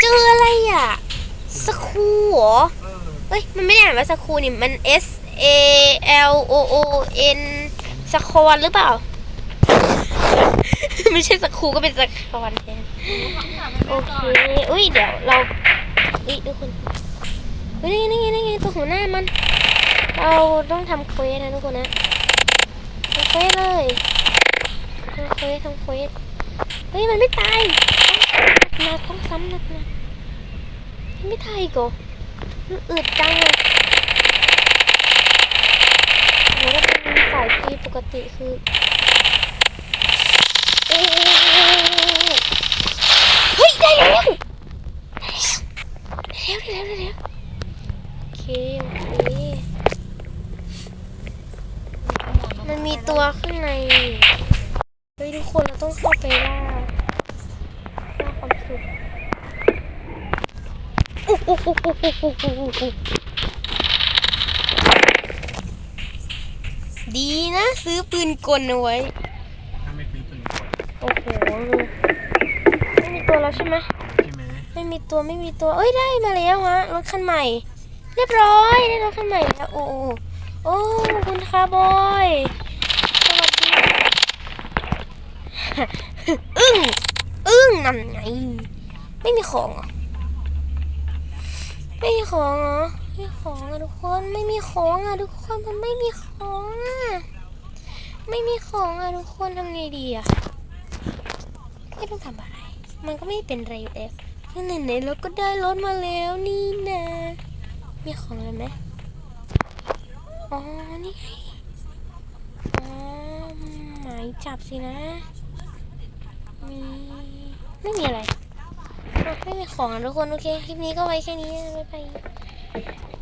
เจออะไรอะสคูเหรอเออเฮ้ย มันไม่ได้อ่านว่าสคูนี่ มัน S A L O O N สคอนหรือเปล่า ไม่ใช่สคูก็เป็นสคอนแทนโอเคอุ้ย เดี๋ยวเราอุ้ยทุกคนเฮ้ยนี่ไงนี่ไงตัวหัวหน้ามัน เราต้องทำเควสนะทุกคนนะทำเควสเลยทำเควสทำเควสเฮ้ย มันไม่ตาย มาต้องซ้ำนักนะมันไม่ตายกเหรอมันอึดจังเลยโหถ้าเป็นสายฟรีปกติคือเฮ้ยได้แล้วได้แล้วได้แล้วได้แล้วโอเคโอเคมันมีตัวข้างในเฮ้ยทุกคนเราต้องเข้าไปล่า ดีนะ ซื้อปืนกลเอาไว้ ถ้าไม่ซื้อปืนกดโอ้โหไม่มีตัวแล้วใช่ไหมใช่ไหมไม่มีตัวไม่มีตัวเอ้ยได้มาแล้วฮะรถคันใหม่ เรียบร้อยได้รถคันใหม่แล้วโอ้โอ้โอ้คุณคาร์บอยสวัสดีอึ้งอึ้งนั่นไงไม่มีของเหรอ ไม่มีของเหรอไม่มีของอะทุกคนไม่มีของอะทุกคนมันไม่มีของอะไม่มีของอะทุกคนทำไงดีอะไม่ต้องทำอะไร มันก็ไม่เป็นไรอยู่แล้วไหนๆเราก็ได้รถมาแล้วนี่นะมีของอะไรไหมอ๋อ นี่ไงอ๋อหมายจับสินะ มี ไม่มีอะไร ของอะทุกคน โอเค คลิปนี้ก็ไว้แค่นี้ บ๊ายบาย